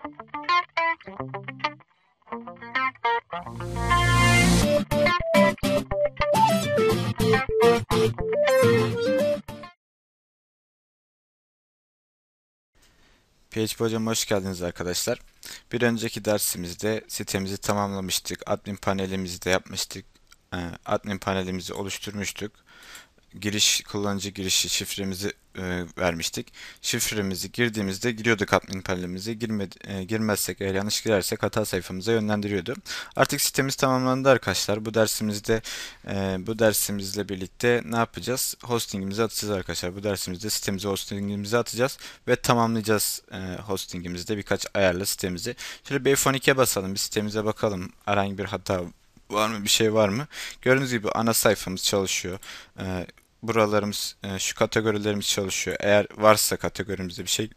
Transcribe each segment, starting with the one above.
PHP Hocam hoş geldiniz arkadaşlar. Bir önceki dersimizde sitemizi tamamlamıştık. Admin panelimizi de yapmıştık. Ee, Admin panelimizi oluşturmuştuk. Giriş kullanıcı girişi şifremizi e, vermiştik. Şifremizi girdiğimizde giriyorduk admin panelimize. Girmedi, e, girmezsek eğer yanlış girersek hata sayfamıza yönlendiriyordu. Artık sitemiz tamamlandı arkadaşlar. Bu dersimizde e, bu dersimizle birlikte ne yapacağız? Hostingimizi atacağız arkadaşlar. Bu dersimizde sitemize hostingimizi atacağız ve tamamlayacağız e, hostingimizde birkaç ayarla sitemizi. Şöyle bir F12'ye basalım. Bir sitemize bakalım. Herhangi bir hata var mı? Bir şey var mı? Gördüğünüz gibi ana sayfamız çalışıyor. E, buralarımız, e, şu kategorilerimiz çalışıyor. Eğer varsa kategorimizde bir şey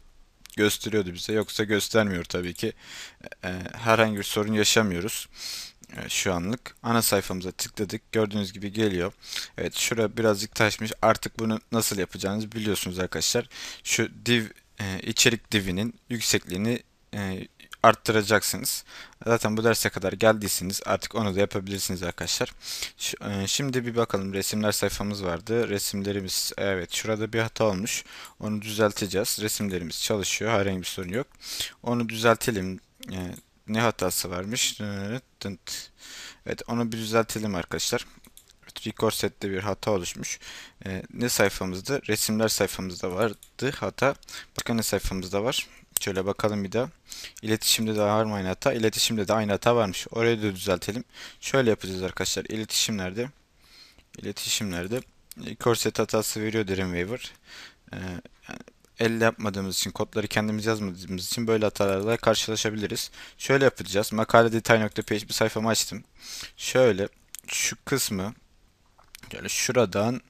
gösteriyordu bize. Yoksa göstermiyor tabii ki. E, herhangi bir sorun yaşamıyoruz. E, şu anlık ana sayfamıza tıkladık. Gördüğünüz gibi geliyor. Evet şura birazcık taşmış. Artık bunu nasıl yapacağınızı biliyorsunuz arkadaşlar. Şu div içerik divinin yüksekliğini arttıracaksınız. Zaten bu derse kadar geldiyseniz artık onu da yapabilirsiniz arkadaşlar. E, şimdi bir bakalım resimler sayfamız vardı. Resimlerimiz evet şurada bir hata olmuş. Onu düzelteceğiz. Resimlerimiz çalışıyor. Herhangi bir sorun yok. Onu düzeltelim. E, ne hatası varmış? Evet onu bir düzeltelim arkadaşlar. Record sette bir hata oluşmuş. E, ne sayfamızda? Resimler sayfamızda vardı hata. Başka ne sayfamızda var? Şöyle bakalım bir daha. İletişimde de var mı aynı hata? İletişimde de aynı hata varmış. Orayı da düzeltelim. Şöyle yapacağız arkadaşlar. İletişimlerde iletişimlerde corset hatası veriyor Dreamweaver. Ee, yani elle yapmadığımız için, kodları kendimiz yazmadığımız için böyle hatalarla karşılaşabiliriz. Şöyle yapacağız. Makale detay.php sayfamı açtım. Şöyle şu kısmı şöyle şuradan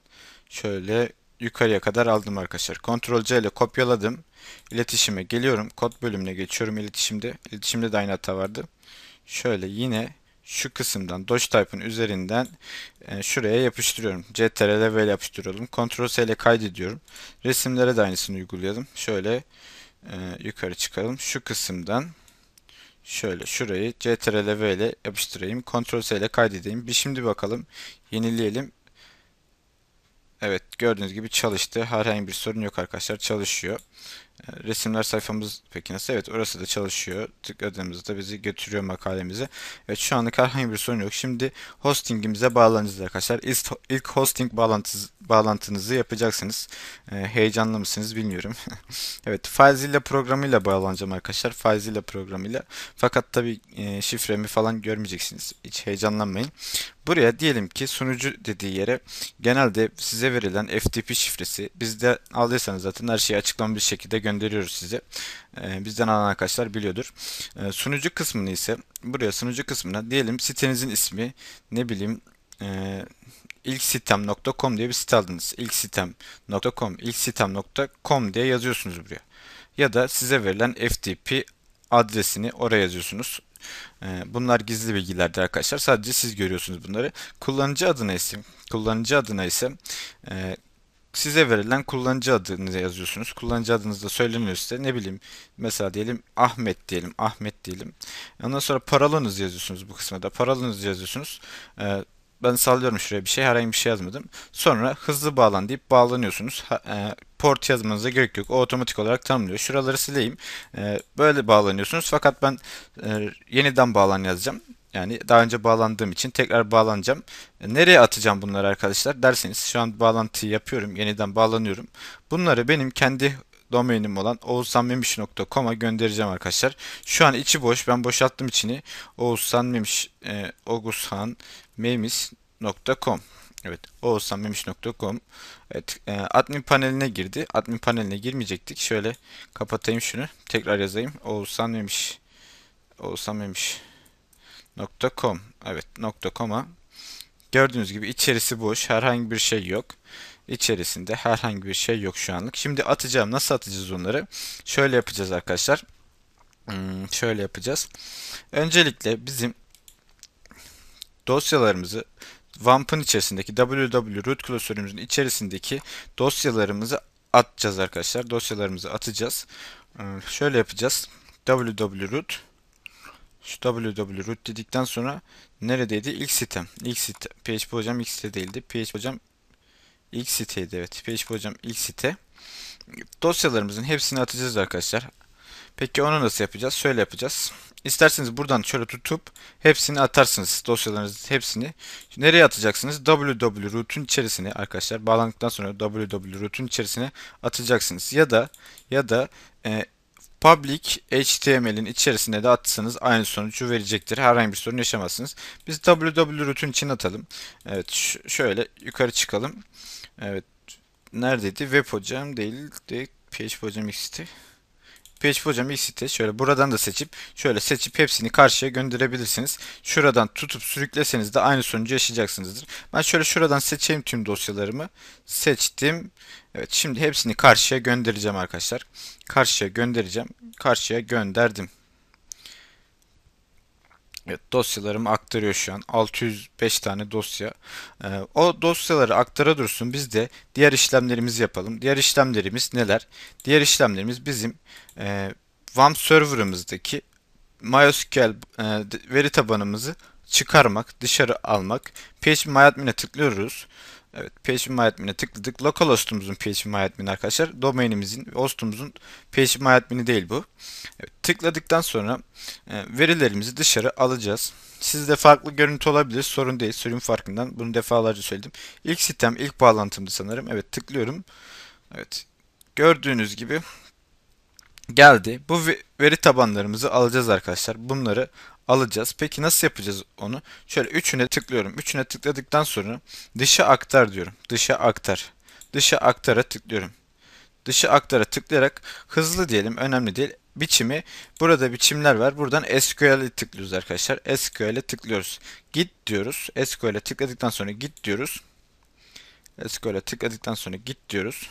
şöyle yukarıya kadar aldım arkadaşlar. Ctrl C ile kopyaladım. İletişime geliyorum. Kod bölümüne geçiyorum iletişimde. İletişimde de aynı hata vardı. Şöyle yine şu kısımdan Doge Type'ın üzerinden e, şuraya yapıştırıyorum. CTRL V yapıştırıyorum. Ctrl C ile kaydediyorum. Resimlere de aynısını uygulayalım. Şöyle e, yukarı çıkalım. Şu kısımdan şöyle şurayı CTRL V ile yapıştırayım. Ctrl C ile kaydedeyim. Bir şimdi bakalım. Yenileyelim. Evet gördüğünüz gibi çalıştı. Herhangi bir sorun yok arkadaşlar. Çalışıyor. Resimler sayfamız peki nasıl? Evet orası da çalışıyor. Tıkladığımızda bizi götürüyor makalemize. Evet şu anlık herhangi bir sorun yok. Şimdi hostingimize bağlanacağız arkadaşlar. İlk hosting bağlantınızı yapacaksınız. Ee, heyecanlı mısınız bilmiyorum. evet FileZilla programıyla bağlanacağım arkadaşlar. FileZilla programıyla. Fakat tabi e, şifremi falan görmeyeceksiniz. Hiç heyecanlanmayın. Buraya diyelim ki sunucu dediği yere genelde size verilen FTP şifresi bizde aldıysanız zaten her şeyi açıklanmış şekilde gönderiyoruz size. Ee, bizden alan arkadaşlar biliyordur. Ee, sunucu kısmını ise buraya sunucu kısmına diyelim sitenizin ismi ne bileyim e, ilksitem.com diye bir site aldınız. ilksitem.com ilksitem.com diye yazıyorsunuz buraya. Ya da size verilen FTP adresini oraya yazıyorsunuz. Ee, bunlar gizli bilgilerdir arkadaşlar. Sadece siz görüyorsunuz bunları. Kullanıcı adına ise kullanıcı adına ise e, size verilen kullanıcı adını yazıyorsunuz. Kullanıcı adınız da söyleniyor size. Ne bileyim mesela diyelim Ahmet diyelim. Ahmet diyelim. Ondan sonra paralonuz yazıyorsunuz bu kısmda da. Paralonuz yazıyorsunuz. Ee, ben sallıyorum şuraya bir şey. Herhangi bir şey yazmadım. Sonra hızlı bağlan deyip bağlanıyorsunuz. Ha, e, port yazmanıza gerek yok. O otomatik olarak tanımlıyor. Şuraları sileyim. E, böyle bağlanıyorsunuz. Fakat ben e, yeniden bağlan yazacağım. Yani daha önce bağlandığım için tekrar bağlanacağım. Nereye atacağım bunları arkadaşlar derseniz şu an bağlantıyı yapıyorum. Yeniden bağlanıyorum. Bunları benim kendi domainim olan oğuzhanmemiş.com'a göndereceğim arkadaşlar. Şu an içi boş. Ben boşalttım içini. Oğuzhanmemiş e, oğuzhanmemiş.com Evet, oğuzhanmemiş.com Evet, e, admin paneline girdi. Admin paneline girmeyecektik. Şöyle kapatayım şunu. Tekrar yazayım. Oğuzhanmemiş oğuzhanmemiş.com Evet, .com'a Gördüğünüz gibi içerisi boş. Herhangi bir şey yok. İçerisinde herhangi bir şey yok şu anlık. Şimdi atacağım. Nasıl atacağız onları? Şöyle yapacağız arkadaşlar. Hmm, şöyle yapacağız. Öncelikle bizim dosyalarımızı WAMP'ın içerisindeki www root klasörümüzün içerisindeki dosyalarımızı atacağız arkadaşlar. Dosyalarımızı atacağız. Ee, şöyle yapacağız. www.root şu www.root dedikten sonra neredeydi? İlk sitem. İlk site. PHP hocam ilk site değildi. PHP hocam ilk siteydi. Evet. PHP hocam ilk site. Dosyalarımızın hepsini atacağız arkadaşlar. Peki onu nasıl yapacağız? Şöyle yapacağız. İsterseniz buradan şöyle tutup hepsini atarsınız. Dosyalarınızın hepsini. Nereye atacaksınız? www.root'un içerisine arkadaşlar. Bağlandıktan sonra www.root'un içerisine atacaksınız. Ya da ya da e, public HTML'in içerisine de atsanız aynı sonucu verecektir. Herhangi bir sorun yaşamazsınız. Biz www.root'un içine atalım. Evet şöyle yukarı çıkalım. Evet neredeydi? Web hocam değil de PHP hocam XT. PHP hocam ilk site şöyle buradan da seçip şöyle seçip hepsini karşıya gönderebilirsiniz. Şuradan tutup sürükleseniz de aynı sonucu yaşayacaksınızdır. Ben şöyle şuradan seçeyim tüm dosyalarımı. Seçtim. Evet şimdi hepsini karşıya göndereceğim arkadaşlar. Karşıya göndereceğim. Karşıya gönderdim. Evet, dosyalarımı aktarıyor şu an. 605 tane dosya. Ee, o dosyaları aktara dursun. Biz de diğer işlemlerimizi yapalım. Diğer işlemlerimiz neler? Diğer işlemlerimiz bizim e, WAMP server'ımızdaki MySQL e, veri tabanımızı çıkarmak, dışarı almak. PHP tıklıyoruz. Evet, phpMyAdmin'e tıkladık. Local hostumuzun phpMyAdmin arkadaşlar. Domainimizin, hostumuzun phpMyAdmin'i değil bu. Evet, tıkladıktan sonra e, verilerimizi dışarı alacağız. Sizde farklı görüntü olabilir. Sorun değil. Sürüm farkından. Bunu defalarca söyledim. İlk sitem, ilk bağlantımdı sanırım. Evet, tıklıyorum. Evet. Gördüğünüz gibi geldi. Bu veri tabanlarımızı alacağız arkadaşlar. Bunları alacağız. Peki nasıl yapacağız onu? Şöyle üçüne tıklıyorum. Üçüne tıkladıktan sonra dışa aktar diyorum. Dışa aktar. Dışa aktara tıklıyorum. Dışa aktara tıklayarak hızlı diyelim. Önemli değil. Biçimi burada biçimler var. Buradan SQL'e tıklıyoruz arkadaşlar. SQL'e tıklıyoruz. Git diyoruz. SQL'e tıkladıktan sonra git diyoruz. SQL'e tıkladıktan sonra git diyoruz.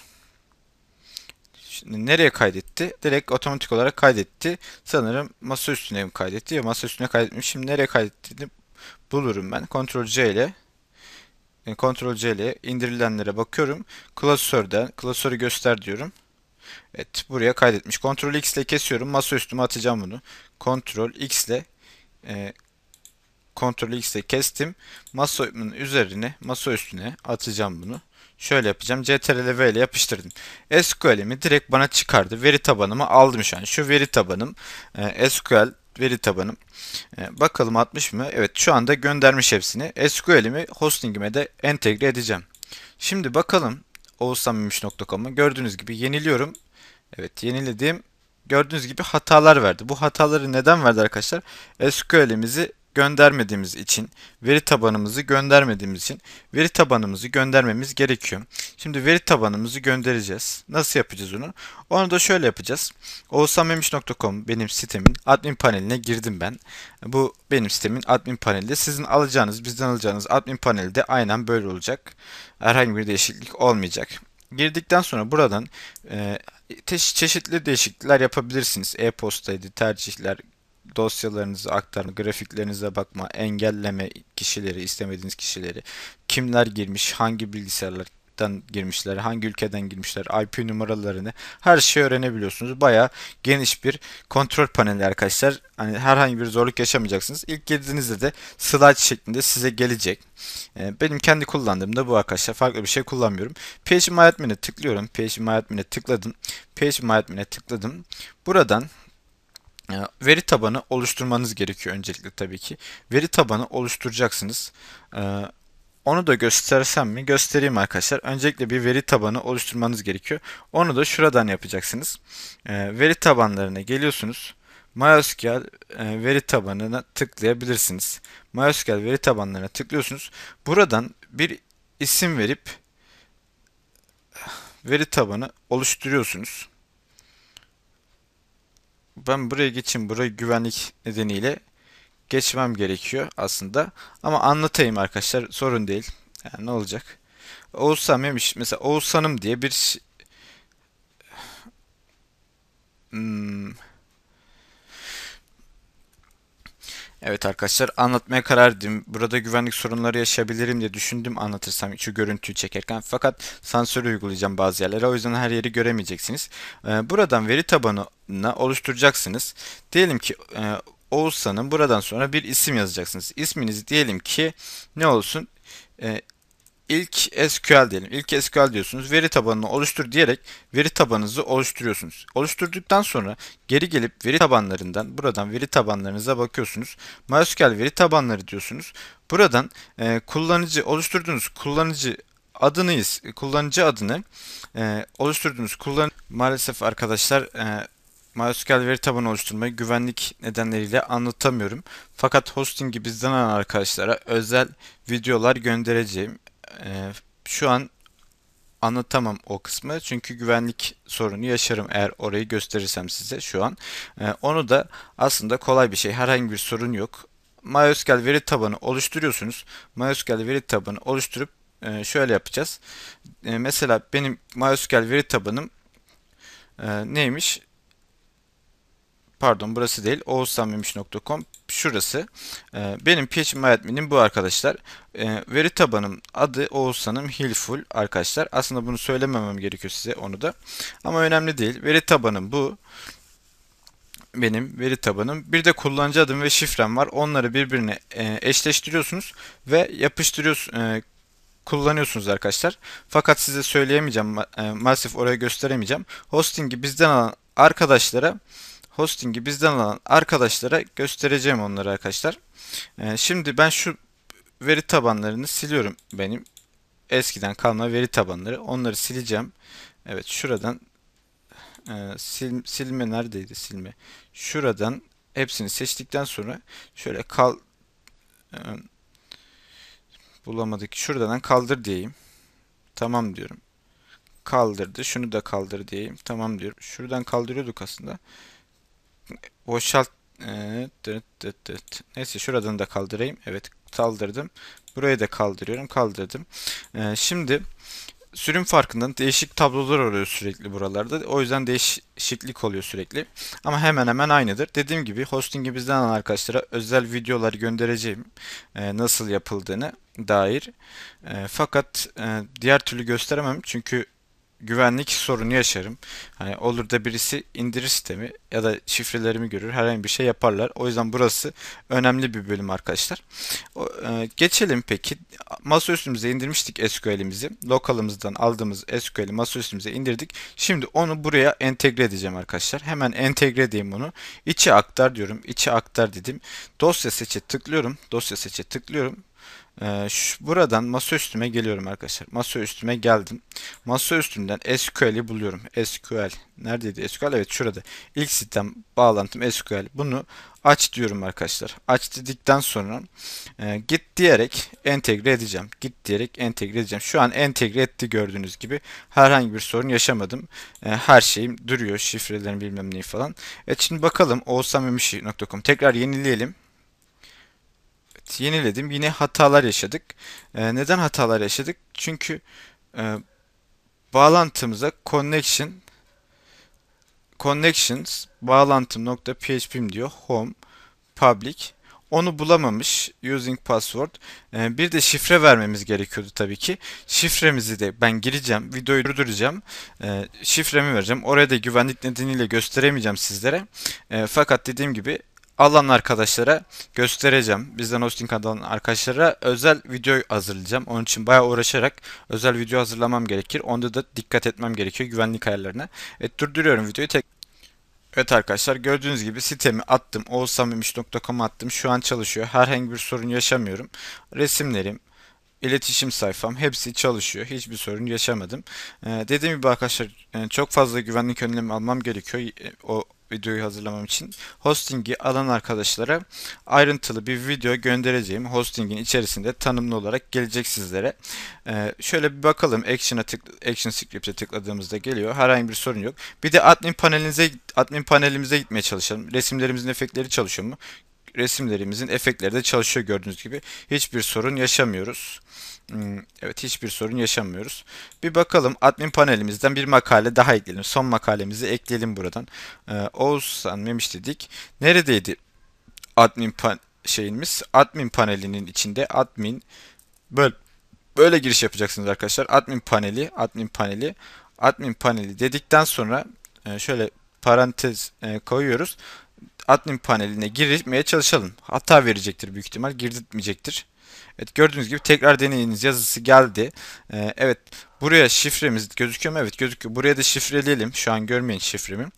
Şimdi nereye kaydetti? Direkt otomatik olarak kaydetti. Sanırım masa üstüne mi kaydetti ya masa üstüne kaydetmiş. Şimdi nereye kaydettiğini bulurum ben. Ctrl C ile Ctrl C ile indirilenlere bakıyorum. Klasörden klasörü göster diyorum. Evet buraya kaydetmiş. Ctrl X ile kesiyorum. Masa üstüme atacağım bunu. Ctrl X ile e, Ctrl X ile kestim. Masanın üzerine, masa üstüne atacağım bunu. Şöyle yapacağım. CTRL V ile yapıştırdım. SQL'imi direkt bana çıkardı. Veri tabanımı aldım şu an. Şu veri tabanım e, SQL veri tabanım. E, bakalım atmış mı? Evet şu anda göndermiş hepsini. SQL'imi hostingime de entegre edeceğim. Şimdi bakalım oğuzhanmemiş.com'u gördüğünüz gibi yeniliyorum. Evet yeniledim. Gördüğünüz gibi hatalar verdi. Bu hataları neden verdi arkadaşlar? SQL'imizi göndermediğimiz için, veri tabanımızı göndermediğimiz için veri tabanımızı göndermemiz gerekiyor. Şimdi veri tabanımızı göndereceğiz. Nasıl yapacağız onu? Onu da şöyle yapacağız. oğuzhanmemiş.com benim sitemin admin paneline girdim ben. Bu benim sitemin admin paneli. Sizin alacağınız, bizden alacağınız admin paneli de aynen böyle olacak. Herhangi bir değişiklik olmayacak. Girdikten sonra buradan e, çeşitli değişiklikler yapabilirsiniz. E-postaydı, tercihler, dosyalarınızı aktarma, grafiklerinize bakma, engelleme kişileri, istemediğiniz kişileri, kimler girmiş, hangi bilgisayarlardan girmişler, hangi ülkeden girmişler, IP numaralarını her şeyi öğrenebiliyorsunuz. Baya geniş bir kontrol paneli arkadaşlar. Hani herhangi bir zorluk yaşamayacaksınız. İlk girdiğinizde de slide şeklinde size gelecek. Ee, benim kendi kullandığım da bu arkadaşlar. Farklı bir şey kullanmıyorum. PHP MyAdmin'e tıklıyorum. PHP MyAdmin'e tıkladım. PHP MyAdmin'e tıkladım. Buradan veri tabanı oluşturmanız gerekiyor öncelikle tabii ki. Veri tabanı oluşturacaksınız. Ee, onu da göstersem mi? Göstereyim arkadaşlar. Öncelikle bir veri tabanı oluşturmanız gerekiyor. Onu da şuradan yapacaksınız. Ee, veri tabanlarına geliyorsunuz. MySQL e, veri tabanına tıklayabilirsiniz. MySQL veri tabanlarına tıklıyorsunuz. Buradan bir isim verip veri tabanı oluşturuyorsunuz ben buraya geçeyim. Buraya güvenlik nedeniyle geçmem gerekiyor aslında. Ama anlatayım arkadaşlar. Sorun değil. Yani ne olacak? Oğuzhan Memiş. Mesela Oğuzhan'ım diye bir hmm. Evet arkadaşlar anlatmaya karar verdim. Burada güvenlik sorunları yaşayabilirim diye düşündüm anlatırsam şu görüntüyü çekerken. Fakat sansür uygulayacağım bazı yerlere. O yüzden her yeri göremeyeceksiniz. Ee, buradan veri tabanına oluşturacaksınız. Diyelim ki e, Oğuzhan'ın buradan sonra bir isim yazacaksınız. İsminiz diyelim ki ne olsun? E, ilk SQL diyelim. İlk SQL diyorsunuz. Veri tabanını oluştur diyerek veri tabanınızı oluşturuyorsunuz. Oluşturduktan sonra geri gelip veri tabanlarından buradan veri tabanlarınıza bakıyorsunuz. MySQL veri tabanları diyorsunuz. Buradan e, kullanıcı oluşturduğunuz kullanıcı adını kullanıcı adını e, oluşturduğunuz kullan maalesef arkadaşlar e, MySQL veri tabanı oluşturmayı güvenlik nedenleriyle anlatamıyorum. Fakat hostingi bizden alan arkadaşlara özel videolar göndereceğim. Ee, şu an anlatamam o kısmı çünkü güvenlik sorunu yaşarım eğer orayı gösterirsem size şu an. Ee, onu da aslında kolay bir şey. Herhangi bir sorun yok. MySQL veri tabanı oluşturuyorsunuz. MySQL veri tabanı oluşturup e, şöyle yapacağız. E, mesela benim MySQL veri tabanım e, neymiş? pardon burası değil oğuzhanmemiş.com şurası. Ee, benim phpMyAdmin'im bu arkadaşlar. Ee, veri tabanım adı Oğuzhan'ım Hilful arkadaşlar. Aslında bunu söylememem gerekiyor size onu da. Ama önemli değil. Veri tabanım bu. Benim veri tabanım. Bir de kullanıcı adım ve şifrem var. Onları birbirine e, eşleştiriyorsunuz ve yapıştırıyorsunuz e, kullanıyorsunuz arkadaşlar. Fakat size söyleyemeyeceğim. E, maalesef oraya gösteremeyeceğim. Hosting'i bizden alan arkadaşlara hosting'i bizden alan arkadaşlara göstereceğim onları arkadaşlar. Ee, şimdi ben şu veri tabanlarını siliyorum benim. Eskiden kalma veri tabanları. Onları sileceğim. Evet şuradan e, sil, silme neredeydi silme? Şuradan hepsini seçtikten sonra şöyle kal e, bulamadık. Şuradan kaldır diyeyim. Tamam diyorum. Kaldırdı. Şunu da kaldır diyeyim. Tamam diyorum. Şuradan kaldırıyorduk aslında boşalt dıt. Neyse şuradan da kaldırayım. Evet kaldırdım. Burayı da kaldırıyorum. Kaldırdım. Ee, şimdi sürüm farkından değişik tablolar oluyor sürekli buralarda. O yüzden değişiklik oluyor sürekli. Ama hemen hemen aynıdır. Dediğim gibi hostingi bizden alan arkadaşlara özel videolar göndereceğim. Ee, nasıl yapıldığını dair. Fakat e, diğer türlü gösteremem. Çünkü güvenlik sorunu yaşarım. Hani olur da birisi indirir sistemi ya da şifrelerimi görür herhangi bir şey yaparlar. O yüzden burası önemli bir bölüm arkadaşlar. O, e, geçelim peki. Masa üstümüze indirmiştik SQL'imizi. Lokalımızdan aldığımız SQL'i masa üstümüze indirdik. Şimdi onu buraya entegre edeceğim arkadaşlar. Hemen entegre edeyim bunu. İçe aktar diyorum. İçe aktar dedim. Dosya seçe tıklıyorum. Dosya seçe tıklıyorum. Ee, buradan masa üstüme geliyorum arkadaşlar. Masa üstüme geldim. Masa üstünden SQL'i buluyorum. SQL. Neredeydi SQL? Evet şurada. İlk sistem bağlantım SQL. Bunu aç diyorum arkadaşlar. Aç dedikten sonra e, git diyerek entegre edeceğim. Git diyerek entegre edeceğim. Şu an entegre etti gördüğünüz gibi. Herhangi bir sorun yaşamadım. E, her şeyim duruyor. Şifrelerim bilmem neyi falan. Evet şimdi bakalım oğuzhanmemişi.com tekrar yenileyelim yeniledim. Yine hatalar yaşadık. E, neden hatalar yaşadık? Çünkü e, bağlantımıza connection connections bağlantım.php'm diyor. Home public onu bulamamış using password. Ee, bir de şifre vermemiz gerekiyordu tabii ki. Şifremizi de ben gireceğim. Videoyu durduracağım. Ee, şifremi vereceğim. Oraya da güvenlik nedeniyle gösteremeyeceğim sizlere. Fakat dediğim gibi alan arkadaşlara göstereceğim. Bizden hosting alan arkadaşlara özel video hazırlayacağım. Onun için bayağı uğraşarak özel video hazırlamam gerekir. Onda da dikkat etmem gerekiyor güvenlik ayarlarına. Evet durduruyorum videoyu. Tek Evet arkadaşlar gördüğünüz gibi sitemi attım. oğuzhanmemiş.com'a attım. Şu an çalışıyor. Herhangi bir sorun yaşamıyorum. Resimlerim, iletişim sayfam hepsi çalışıyor. Hiçbir sorun yaşamadım. Ee, dediğim gibi arkadaşlar çok fazla güvenlik önlemi almam gerekiyor. O videoyu hazırlamam için hostingi alan arkadaşlara ayrıntılı bir video göndereceğim. Hostingin içerisinde tanımlı olarak gelecek sizlere. Ee, şöyle bir bakalım. Action'a tık, Action Script'e tıkladığımızda geliyor. Herhangi bir sorun yok. Bir de admin panelinize admin panelimize gitmeye çalışalım. Resimlerimizin efektleri çalışıyor mu? Resimlerimizin efektleri de çalışıyor gördüğünüz gibi. Hiçbir sorun yaşamıyoruz. Hmm, evet hiçbir sorun yaşamıyoruz. Bir bakalım admin panelimizden bir makale daha ekleyelim. Son makalemizi ekleyelim buradan. Ee, Oğuzhan Memiş dedik. Neredeydi admin pan şeyimiz admin panelinin içinde admin böyle böyle giriş yapacaksınız arkadaşlar. Admin paneli, admin paneli, admin paneli dedikten sonra e, şöyle parantez e, koyuyoruz. Admin paneline girmeye çalışalım. Hata verecektir büyük ihtimal. Girdirtmeyecektir. Evet gördüğünüz gibi tekrar deneyiniz yazısı geldi. Ee, evet buraya şifremiz gözüküyor mu? Evet gözüküyor. Buraya da şifreleyelim. Şu an görmeyin şifremi.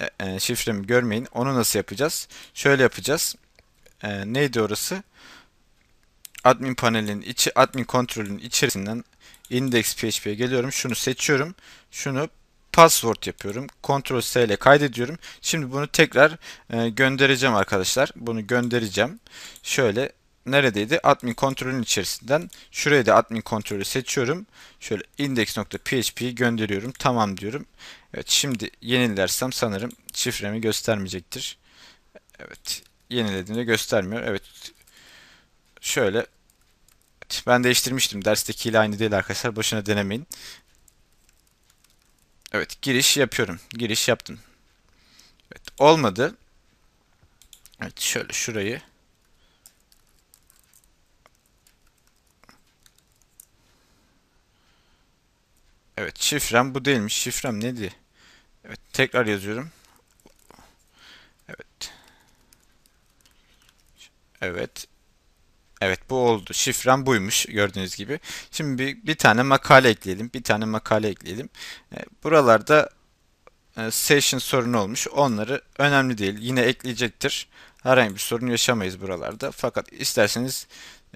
Ee, e, şifremi görmeyin. Onu nasıl yapacağız? Şöyle yapacağız. Ee, neydi orası? Admin panelinin içi, admin kontrolünün içerisinden index.php'ye geliyorum. Şunu seçiyorum. Şunu password yapıyorum. Ctrl S ile kaydediyorum. Şimdi bunu tekrar e, göndereceğim arkadaşlar. Bunu göndereceğim. Şöyle neredeydi? Admin kontrolün içerisinden şuraya da admin kontrolü seçiyorum. Şöyle index.php'yi gönderiyorum. Tamam diyorum. Evet şimdi yenilersem sanırım şifremi göstermeyecektir. Evet yenilediğinde göstermiyor. Evet şöyle ben değiştirmiştim. Derstekiyle aynı değil arkadaşlar. Boşuna denemeyin. Evet giriş yapıyorum. Giriş yaptım. Evet olmadı. Evet şöyle şurayı Evet şifrem bu değilmiş. Şifrem neydi? Evet tekrar yazıyorum. Evet. Evet. Evet bu oldu. Şifrem buymuş gördüğünüz gibi. Şimdi bir, bir tane makale ekleyelim. Bir tane makale ekleyelim. E, buralarda e, session sorunu olmuş. Onları önemli değil. Yine ekleyecektir. Herhangi bir sorun yaşamayız buralarda. Fakat isterseniz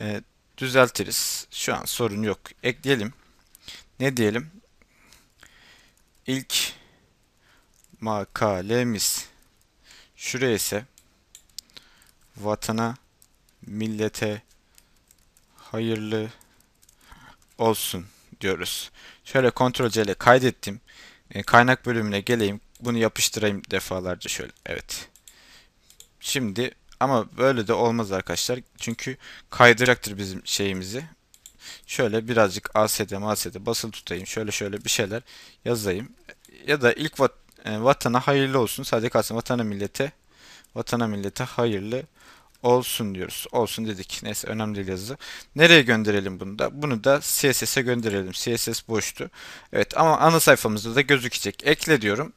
e, düzeltiriz. Şu an sorun yok. Ekleyelim. Ne diyelim? İlk makalemiz. Şuraya ise vatana, millete hayırlı olsun diyoruz. Şöyle Ctrl C ile kaydettim. E, kaynak bölümüne geleyim. Bunu yapıştırayım defalarca şöyle. Evet. Şimdi ama böyle de olmaz arkadaşlar. Çünkü kaydıracaktır bizim şeyimizi. Şöyle birazcık ASD, MASD basılı tutayım. Şöyle şöyle bir şeyler yazayım. Ya da ilk e, vatana hayırlı olsun. Sadece kalsın vatana millete vatana millete hayırlı olsun diyoruz. Olsun dedik. Neyse önemli değil yazı. Nereye gönderelim bunu da? Bunu da CSS'e gönderelim. CSS boştu. Evet ama ana sayfamızda da gözükecek. Ekle diyorum.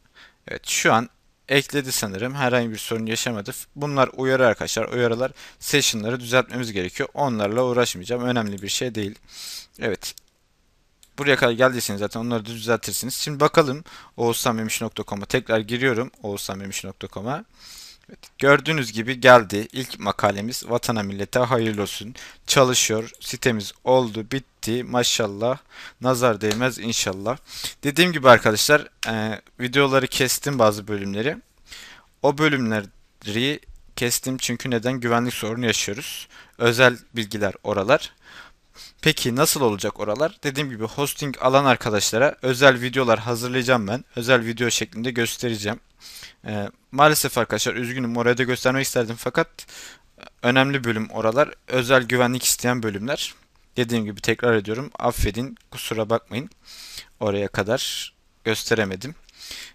Evet şu an ekledi sanırım. Herhangi bir sorun yaşamadı. Bunlar uyarı arkadaşlar. Uyarılar session'ları düzeltmemiz gerekiyor. Onlarla uğraşmayacağım. Önemli bir şey değil. Evet. Buraya kadar geldiyseniz zaten onları düzeltirsiniz. Şimdi bakalım oğuzhanmemiş.com'a tekrar giriyorum. oğuzhanmemiş.com'a. Evet, gördüğünüz gibi geldi. İlk makalemiz vatana millete hayırlı olsun. Çalışıyor. Sitemiz oldu. Bitti. Maşallah. Nazar değmez inşallah. Dediğim gibi arkadaşlar e, videoları kestim bazı bölümleri. O bölümleri kestim çünkü neden? Güvenlik sorunu yaşıyoruz. Özel bilgiler oralar. Peki nasıl olacak oralar? Dediğim gibi hosting alan arkadaşlara özel videolar hazırlayacağım ben. Özel video şeklinde göstereceğim. Ee, maalesef arkadaşlar üzgünüm oraya da göstermek isterdim fakat önemli bölüm oralar. Özel güvenlik isteyen bölümler. Dediğim gibi tekrar ediyorum. Affedin kusura bakmayın. Oraya kadar gösteremedim.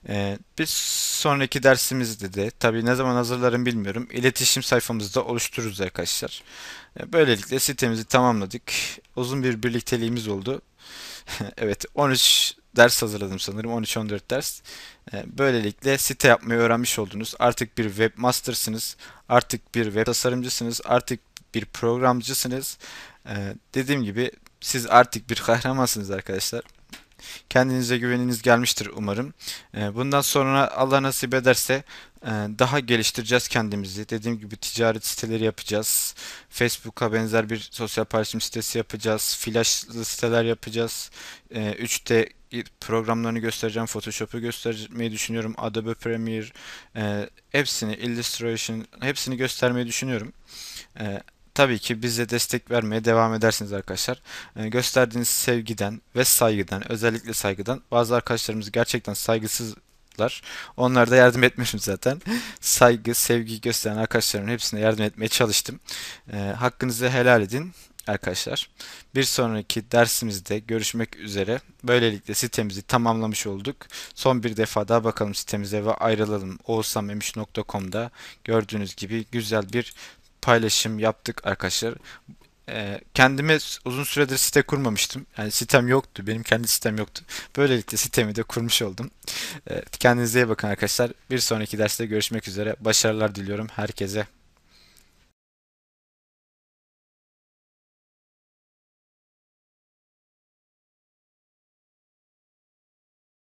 Ee, bir sonraki dersimizde de tabii ne zaman hazırlarım bilmiyorum. İletişim sayfamızda oluştururuz arkadaşlar. Ee, böylelikle sitemizi tamamladık. Uzun bir birlikteliğimiz oldu. evet 13 ders hazırladım sanırım. 13-14 ders. Ee, böylelikle site yapmayı öğrenmiş oldunuz. Artık bir webmastersınız. Artık bir web tasarımcısınız. Artık bir programcısınız. Ee, dediğim gibi siz artık bir kahramansınız arkadaşlar. Kendinize güveniniz gelmiştir umarım. Ee, bundan sonra Allah nasip ederse e, daha geliştireceğiz kendimizi. Dediğim gibi ticaret siteleri yapacağız. Facebook'a benzer bir sosyal paylaşım sitesi yapacağız. Flashlı siteler yapacağız. 3D ee, programlarını göstereceğim. Photoshop'u göstermeyi düşünüyorum. Adobe Premiere e, hepsini, Illustration hepsini göstermeyi düşünüyorum. E, tabii ki bize destek vermeye devam edersiniz arkadaşlar. E, gösterdiğiniz sevgiden ve saygıdan, özellikle saygıdan bazı arkadaşlarımız gerçekten saygısızlar. Onlara da yardım etmişim zaten. Saygı, sevgi gösteren arkadaşlarımın hepsine yardım etmeye çalıştım. E, hakkınızı helal edin arkadaşlar. Bir sonraki dersimizde görüşmek üzere. Böylelikle sitemizi tamamlamış olduk. Son bir defa daha bakalım sitemize ve ayrılalım. oğuzhanmemiş.com'da gördüğünüz gibi güzel bir paylaşım yaptık arkadaşlar. Ee, kendime uzun süredir site kurmamıştım. Yani sitem yoktu. Benim kendi sitem yoktu. Böylelikle sitemi de kurmuş oldum. Ee, kendinize iyi bakın arkadaşlar. Bir sonraki derste görüşmek üzere. Başarılar diliyorum herkese.